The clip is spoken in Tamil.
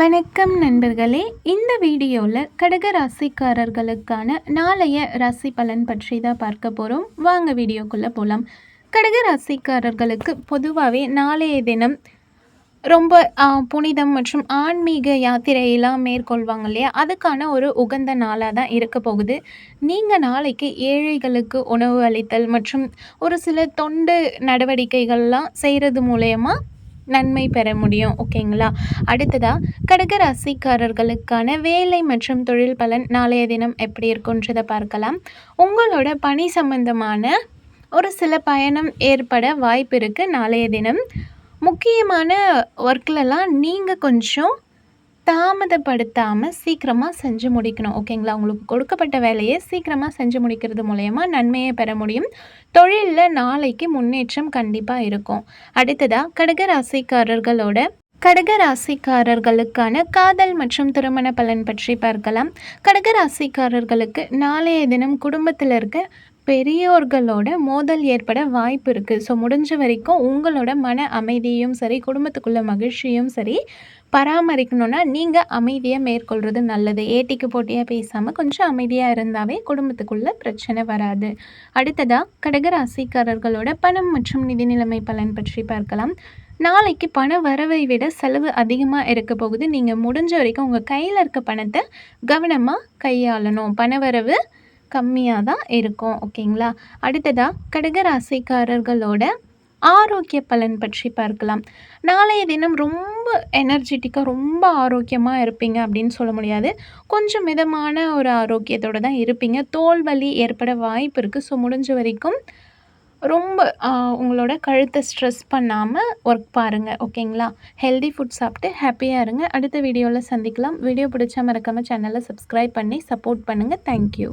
வணக்கம் நண்பர்களே. இந்த வீடியோவில் கடக ராசிக்காரர்களுக்கான நாளைய ராசி பலன் பற்றி தான் பார்க்க போகிறோம் வாங்க வீடியோக்குள்ளே போகலாம் கடக ராசிக்காரர்களுக்கு பொதுவாகவே நாளைய தினம் ரொம்ப புனிதம் மற்றும் ஆன்மீக யாத்திரையெல்லாம் மேற்கொள்வாங்க இல்லையா? அதுக்கான ஒரு உகந்த நாளாக தான் இருக்க போகுது. நீங்கள் நாளைக்கு ஏழைகளுக்கு உணவு அளித்தல் மற்றும் ஒரு சில தொண்டு நடவடிக்கைகள்லாம் செய்கிறது மூலயமா நன்மை பெற முடியும் ஓகேங்களா? அடுத்ததாக கடக ராசிக்காரர்களுக்கான வேலை மற்றும் தொழில் பலன் நாளைய தினம் எப்படி இருக்குன்றதை பார்க்கலாம். உங்களோட பணி சம்பந்தமான ஒரு சில பயணம் ஏற்பட வாய்ப்பு இருக்குது நாளைய தினம். முக்கியமான ஒர்க்லலாம் நீங்கள் கொஞ்சம் தாமதப்படுத்தாமல் சீக்கிரமாக செஞ்சு முடிக்கணும் ஓகேங்களா? உங்களுக்கு கொடுக்கப்பட்ட வேலையை சீக்கிரமாக செஞ்சு முடிக்கிறது மூலயமா நன்மையை பெற முடியும். தொழிலில் நாளைக்கு முன்னேற்றம் கண்டிப்பாக இருக்கும். அடுத்ததாக கடக ராசிக்காரர்களோட கடக ராசிக்காரர்களுக்கான காதல் மற்றும் திருமண பலன் பற்றி பார்க்கலாம். கடக ராசிக்காரர்களுக்கு நாளைய தினம் குடும்பத்தில் இருக்க பெரியோர்களோட மோதல் ஏற்பட வாய்ப்பு இருக்குது ஸோ முடிஞ்ச வரைக்கும் உங்களோட மன அமைதியும் சரி குடும்பத்துக்குள்ள மகிழ்ச்சியும் சரி பராமரிக்கணும்னா நீங்கள் அமைதியாக மேற்கொள்கிறது நல்லது. ஏட்டிக்கு போட்டியாக பேசாமல் கொஞ்சம் அமைதியாக இருந்தாவே குடும்பத்துக்குள்ளே பிரச்சனை வராது. அடுத்ததாக கடகராசிக்காரர்களோட பணம் மற்றும் நிதி நிலைமை பலன் பற்றி பார்க்கலாம். நாளைக்கு பண வரவை விட செலவு அதிகமாக இருக்க போகுது. நீங்கள் முடிஞ்ச வரைக்கும் உங்கள் கையில் இருக்க பணத்தை கவனமாக கையாளணும். பண வரவு கம்மியாக தான் இருக்கும் ஓகேங்களா? அடுத்ததாக கடகராசிக்காரர்களோட ஆரோக்கிய பலன் பற்றி பார்க்கலாம். நாளைய தினம் ரொம்ப எனர்ஜெட்டிக்காக ரொம்ப ஆரோக்கியமாக இருப்பீங்க அப்படின்னு சொல்ல முடியாது. கொஞ்சம் மிதமான ஒரு ஆரோக்கியத்தோடு தான் இருப்பீங்க. தோல் வலி ஏற்பட வாய்ப்பு இருக்குது ஸோ முடிஞ்ச வரைக்கும் ரொம்ப உங்களோட கழுத்தை ஸ்ட்ரெஸ் பண்ணாமல் ஒர்க் பாருங்கள் ஓகேங்களா? ஹெல்தி ஃபுட் சாப்பிட்டு ஹாப்பியாக இருங்க. அடுத்த வீடியோவில் சந்திக்கலாம். வீடியோ பிடிச்சா மறக்காமல் சேனலை சப்ஸ்கிரைப் பண்ணி சப்போர்ட் பண்ணுங்கள் தேங்க்யூ